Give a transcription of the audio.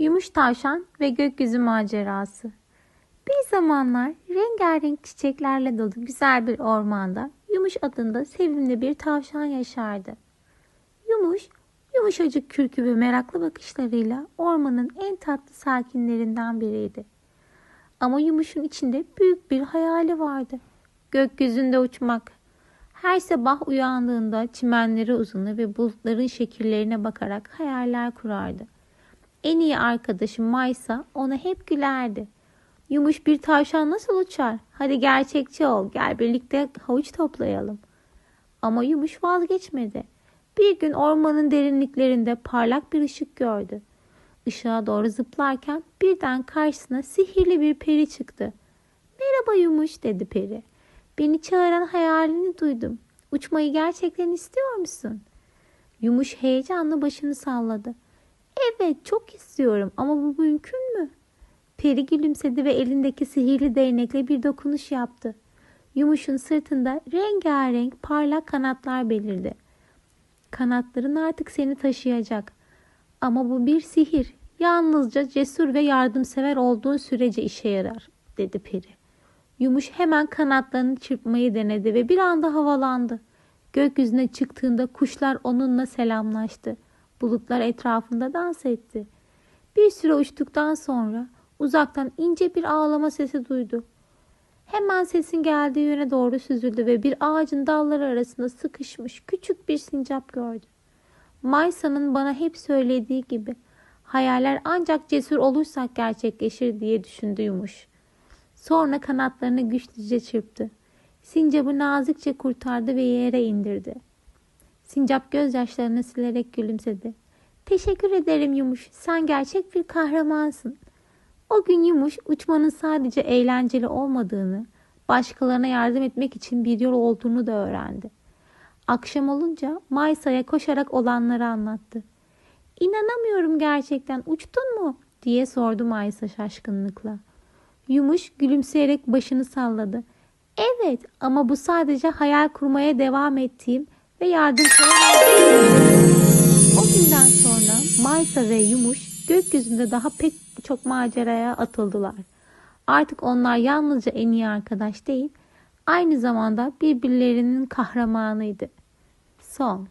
Yumuş Tavşan ve Gökyüzü Macerası Bir zamanlar rengarenk çiçeklerle dolu güzel bir ormanda Yumuş adında sevimli bir tavşan yaşardı. Yumuş, yumuşacık kürkü ve meraklı bakışlarıyla ormanın en tatlı sakinlerinden biriydi. Ama Yumuş'un içinde büyük bir hayali vardı. Gökyüzünde uçmak. Her sabah uyandığında çimenlere uzanır ve bulutların şekillerine bakarak hayaller kurardı. En iyi arkadaşı Maysa ona hep gülerdi. Yumuş bir tavşan nasıl uçar? Hadi gerçekçi ol. Gel birlikte havuç toplayalım. Ama Yumuş vazgeçmedi. Bir gün ormanın derinliklerinde parlak bir ışık gördü. Işığa doğru zıplarken birden karşısına sihirli bir peri çıktı. Merhaba Yumuş dedi peri. Beni çağıran hayalini duydum. Uçmayı gerçekten istiyor musun? Yumuş heyecanla başını salladı. Evet çok istiyorum ama bu mümkün mü? Peri gülümsedi ve elindeki sihirli değnekle bir dokunuş yaptı. Yumuş'un sırtında rengarenk parlak kanatlar belirdi. Kanatların artık seni taşıyacak. Ama bu bir sihir. Yalnızca cesur ve yardımsever olduğun sürece işe yarar, dedi peri. Yumuş hemen kanatlarını çırpmayı denedi ve bir anda havalandı. Gökyüzüne çıktığında kuşlar onunla selamlaştı. Bulutlar etrafında dans etti. Bir süre uçtuktan sonra uzaktan ince bir ağlama sesi duydu. Hemen sesin geldiği yöne doğru süzüldü ve bir ağacın dalları arasında sıkışmış küçük bir sincap gördü. Maysa'nın bana hep söylediği gibi hayaller ancak cesur olursak gerçekleşir diye düşündü Yumuş. Sonra kanatlarını güçlüce çırptı. Sincap'ı nazikçe kurtardı ve yere indirdi. Sincap gözyaşlarını silerek gülümsedi. Teşekkür ederim Yumuş. Sen gerçek bir kahramansın. O gün Yumuş uçmanın sadece eğlenceli olmadığını, başkalarına yardım etmek için bir yol olduğunu da öğrendi. Akşam olunca Maysa'ya koşarak olanları anlattı. İnanamıyorum gerçekten uçtun mu? diye sordu Maysa şaşkınlıkla. Yumuş gülümseyerek başını salladı. Evet ama bu sadece hayal kurmaya devam ettiğim ve yardımsever O günden sonra Maysa ve Yumuş gökyüzünde daha pek çok maceraya atıldılar. Artık onlar yalnızca en iyi arkadaş değil, aynı zamanda birbirlerinin kahramanıydı. Son